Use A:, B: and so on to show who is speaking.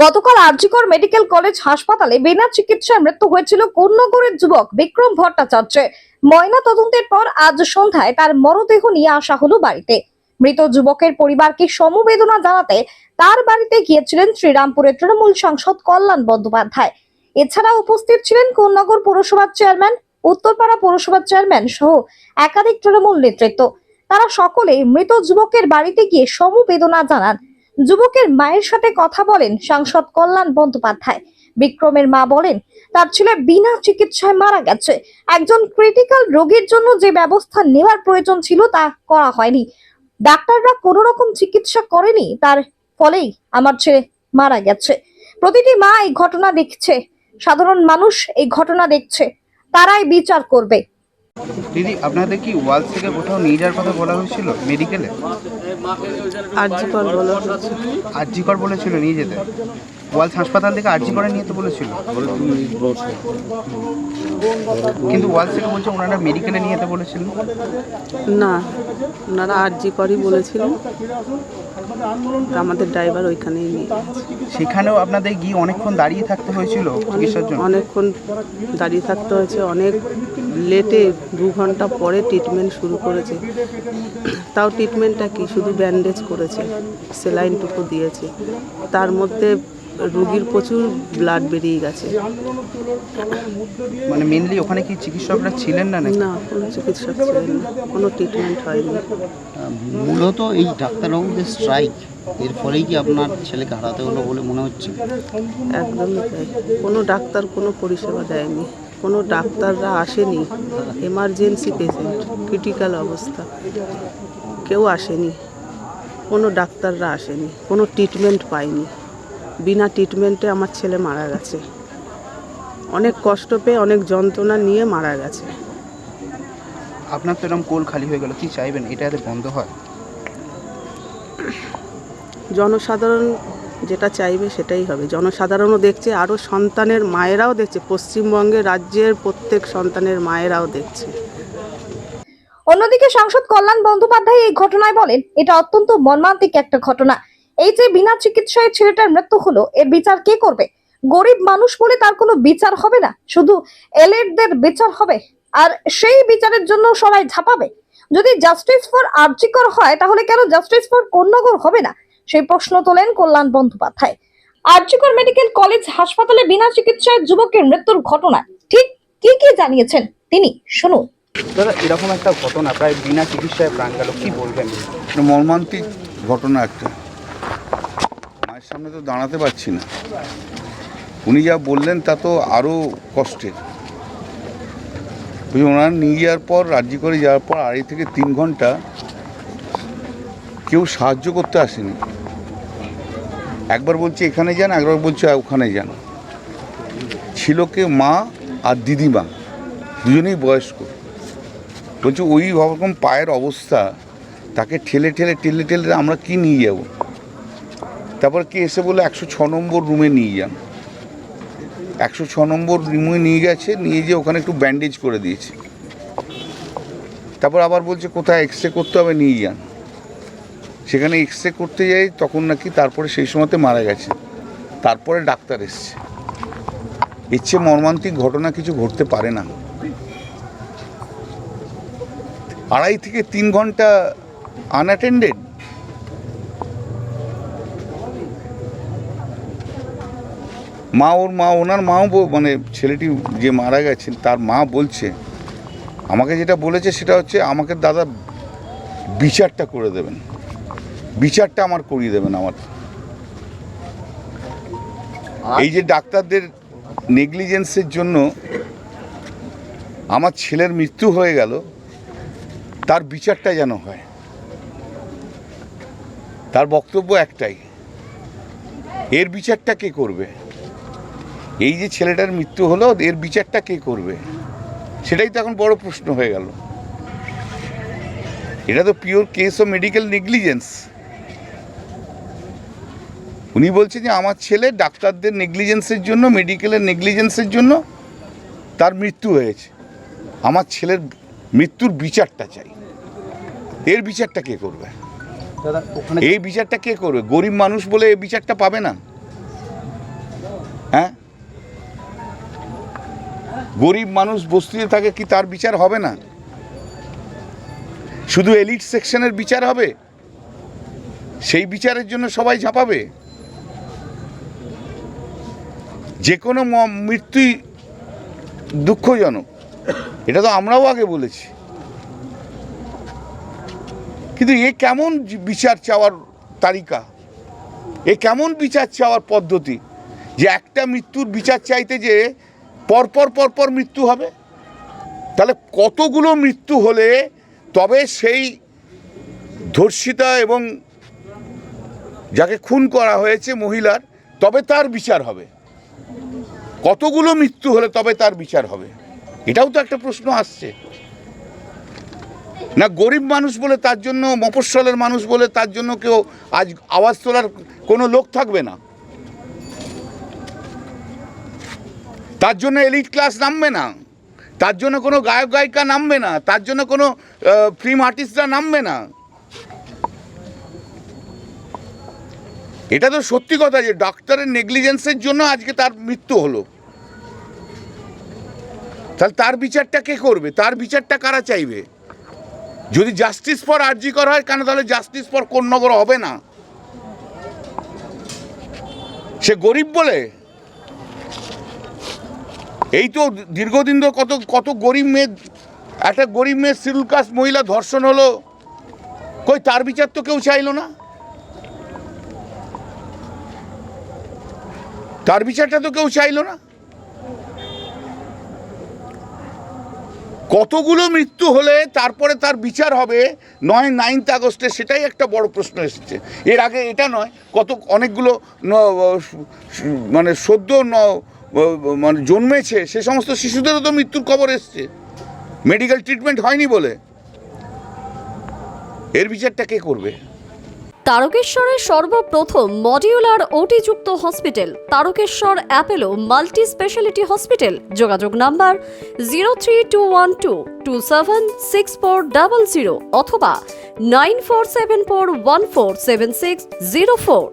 A: গতকাল RG Kar medical college হাসপাতালে বিনা চিকিৎসায় মৃত্যু হয়েছিল কোন্নগরের যুবক বিক্রম ভট্টাচার্যের ময়না তদন্তের পর আজ সন্ধ্যায় তার মরদেহ নিয়ে আসা হলো বাড়িতে। মৃত যুবকের পরিবারকে সমবেদনা জানাতে তার বাড়িতে গিয়েছিলেন শ্রীরামপুরের তৃণমূল সাংসদ কল্যাণ বন্দ্যোপাধ্যায়। এছাড়া উপস্থিত ছিলেন কোন্নগর পৌরসভার চেয়ারম্যান, উত্তরপাড়া পৌরসভার চেয়ারম্যান সহ একাধিক তৃণমূল নেতৃত্ব। তারা সকলে মৃত যুবকের বাড়িতে গিয়ে সমবেদনা জানান। যুবকের মায়ের সাথে কথা বলেন সাংসদ কল্যাণ বন্দ্যোপাধ্যায়। বিক্রমের মা বলেন, তার ছেলে বিনা চিকিৎসায় মারা গেছে। একজন ক্রিটিক্যাল রোগীর জন্য যে ব্যবস্থা নেওয়ার প্রয়োজন ছিল তা করা হয়নি। ডাক্তাররা কোনো রকম চিকিৎসা করেনি, তার ফলেই আমার ছেলে মারা গেছে। প্রতিটি মা এই ঘটনা দেখছে। সাধারণ মানুষ এই ঘটনা দেখছে। তারাই বিচার করবে।
B: দিদি আপনাদের কি ওয়াল থেকে কোথাও নিয়ে যাওয়ার কথা বলা হয়েছিল মেডিকেলে?
C: আরজিকর বলা
B: আরজিকর বলেছিল নিয়ে যেতে। ওয়ালস হাসপাতাল থেকে আরজি করে নিয়ে যেতে বলেছিল। কিন্তু ওয়ালস থেকে বলছে ওনারা মেডিকেলে নিয়ে যেতে বলেছিলেন
C: না ওনারা আরজিকরই বলেছিলেন তা আমাদের ড্রাইভার ওইখানেই নিয়ে
B: সেখানেও আপনাদের গিয়ে অনেকক্ষণ দাঁড়িয়ে থাকতে হয়েছিল চিকিৎসার জন্য?
C: অনেকক্ষণ দাঁড়িয়ে থাকতে হয়েছে। অনেক লেটে দু ঘণ্টা পরে ট্রিটমেন্ট শুরু করেছে। তাও ট্রিটমেন্টটা কি? শুধু ব্যান্ডেজ করেছে সেলাইনটুকু দিয়েছে। তার মধ্যে রুগীর প্রচুর ব্লাড বেরিয়ে গেছে।
B: মানে মেনলি ওখানে কি চিকিৎসকরা ছিলেন না
C: না কোনো চিকিৎসক ছিলেন না। কোনো ট্রিটমেন্ট হয়নি।
D: মূলত এই ডাক্তারবাবুদের স্ট্রাইক এর ফলেই কি আপনার ছেলেকে হারাতে হলো বলে মনে হচ্ছে?
C: একদমই তাই। কোনো ডাক্তার কোনো পরিষেবা দেয়নি। কোনো ডাক্তাররা আসেনি। এমার্জেন্সি পেশেন্ট ক্রিটিক্যাল অবস্থা। কেউ আসেনি। কোনো ডাক্তাররা আসেনি। কোনো ট্রিটমেন্ট পায়নি। বিনা ট্রিটমেন্টে আমার ছেলে মারা গেছে। অনেক কষ্ট পেয়ে অনেক যন্ত্রণা নিয়ে মারা গেছে।
B: আপনার তো এরকম কোল খালি হয়ে গেল কি চাইবেন? এটা যাতে বন্ধ হয়?
C: জনসাধারণ যেটা চাইবে সেটাই হবে। জনসাধারণও দেখছে আরও সন্তানের মায়েরাও দেখছে পশ্চিমবঙ্গে রাজ্যের প্রত্যেক সন্তানের মায়েরাও দেখছে।
A: অন্যদিকে সাংসদ কল্যাণ বন্দ্যোপাধ্যায় এই ঘটনায় বলেন এটা অত্যন্ত মর্মান্তিক একটা ঘটনা। এই যে বিনা চিকিৎসায় ছেলেটার মৃত্যু হলো এর বিচার কে করবে? গরিব মানুষ বলে তার কোনো বিচার হবে না শুধু এলেটদের বিচার হবে আর সেই বিচারের জন্য সবাই ঝাঁপাবে। যদি জাস্টিস ফর আর্জিকর হয় তাহলে কেন জাস্টিস ফর কন্যাগর হবে না? সেই প্রশ্ন তোলেন কল্যাণ বন্দ্যোপাধ্যায়। আর্জিকর মেডিকেল কলেজ হাসপাতালে বিনা চিকিৎসায় যুবকের মৃত্যুর ঘটনা ঠিক কি কি জানিয়েছেন তিনি? শুনুন।
B: দাদা এরকম একটা ঘটনা প্রায় বিনা চিকিৎসায় প্রাণ গেল কি বলবেন?
E: মর্মান্তিক ঘটনা একটা। সামনে তো দাঁড়াতে পারছি না। উনি যা বললেন তা তো আরও কষ্টের। ওনার নিয়ে যাওয়ার পর, রাজ্য করে যাওয়ার পর আড়াই থেকে তিন ঘণ্টা কেউ সাহায্য করতে আসেনি। একবার বলছে, এখানে যান। একবার বলছে, ওখানে যান। ছিল কে মা আর দিদিমা দুজনেই বয়স্ক। বলছে, ওই রকম পায়ের অবস্থা, তাকে ঠেলে ঠেলে ঠেলে ঠেলে আমরা কি নিয়ে যাব? তারপর কে এসে বলে একশো ছ নম্বর রুমে নিয়ে যান। একশো ছ নম্বর রুমে নিয়ে গেছে, নিয়ে যেয়ে ওখানে একটু ব্যান্ডেজ করে দিয়েছে। তারপর আবার বলছে, কোথায় এক্স রে করতে হবে, নিয়ে যান। সেখানে এক্স রে করতে যাই, তখন নাকি তারপরে সেই সময়তে মারা গেছে। তারপরে ডাক্তার এসছে। চেয়ে মর্মান্তিক ঘটনা কিছু ঘটতে পারে না। আড়াই থেকে তিন ঘণ্টা আনঅ্যাটেন্ডেড মা ওর মা, ওনার মাও মানে ছেলেটি যে মারা গেছেন তার মা বলছে, আমাকে যেটা বলেছে সেটা হচ্ছে আমাকে দাদা বিচারটা করে দেবেন। বিচারটা আমার করিয়ে দেবেন আমার। এই যে ডাক্তারদের নেগলিজেন্সের জন্য আমার ছেলের মৃত্যু হয়ে গেল, তার বিচারটা যেন হয়। তার বক্তব্য একটাই, এর বিচারটা কে করবে? এই যে ছেলেটার মৃত্যু হলো এর বিচারটা কে করবে? সেটাই তো এখন বড় প্রশ্ন হয়ে গেল। এটা তো pure case of medical negligence উনি বলছেন যে আমার ছেলে ডাক্তারদের নেগলিজেন্সের জন্য মেডিকেলের নেগলিজেন্সের জন্য তার মৃত্যু হয়েছে। আমার ছেলের মৃত্যুর বিচারটা চাই। এর বিচারটা কে করবে? এই বিচারটা কে করবে? গরিব মানুষ বলে এই বিচারটা পাবে না? গরিব মানুষ বস্তিতে থাকে কি তার বিচার হবে না? শুধু এলিট সেকশনের বিচার হবে? সেই বিচারের জন্য সবাই ঝাঁপাবে? যে কোনো মৃত্যুই দুঃখজনক। এটা তো আমরাও আগে বলেছি। কিন্তু এ কেমন বিচার চাওয়ার তালিকা? এ কেমন বিচার চাওয়ার পদ্ধতি? যে একটা মৃত্যুর বিচার চাইতে যে পরপর পরপর মৃত্যু হবে। তাহলে কতগুলো মৃত্যু হলে তবে সেই ধর্ষিতা এবং যাকে খুন করা হয়েছে মহিলার, তবে তার বিচার হবে। কতগুলো মৃত্যু হলে তবে তার বিচার হবে? এটাও তো একটা প্রশ্ন আসছে। না, গরিব মানুষ বলে তার জন্য, মফস্বলের মানুষ বলে তার জন্য কেউ আজ আওয়াজ তোলার কোনো লোক থাকবে না। তার জন্য এলিট ক্লাস নামবে না। তার জন্য কোনো গায়ক, গায়িকা নামবে না। তার জন্য কোনো ফিল্ম আর্টিস্টরা নামবে না। এটা তো সত্যি কথা যে ডাক্তারের নেগলিজেন্সের জন্য আজকে তার মৃত্যু হলো। তাহলে তার বিচারটা কে করবে? তার বিচারটা কারা চাইবে? যদি জাস্টিস ফর আরজি করা হয়, কেন তাহলে জাস্টিস ফর কোন্নগর হবে না? সে গরিব বলে? এই তো দীর্ঘদিন ধরে কত কত গরিব মেয়ে, একটা গরিব মেয়ে শিডিউল কাস্ট মহিলা ধর্ষণ হলো, কই তার বিচার তো কেউ চাইলো না? তার বিচারটা তো কেউ চাইলো না? কতগুলো মৃত্যু হলে তারপরে তার বিচার হবে নয়, নাইনথ আগস্টে, সেটাই একটা বড় প্রশ্ন এসেছে। এর আগে এটা নয়, কত অনেকগুলো মানে সদ্য মানে জন্মেছে, সে সমস্ত শিশুদেরও তো মৃত্যুর খবর এসছে। মেডিকেল ট্রিটমেন্ট হয়নি বলে। এর বিচারটা কে করবে?
F: তারকেশ্বরের সর্বপ্রথম modular ওটিযুক্ত hospital Tarakeswar Apollo multi speciality hospital যোগাযোগ number zero three two one two two seven six four double zero অথবা nine four seven four one four seven six zero four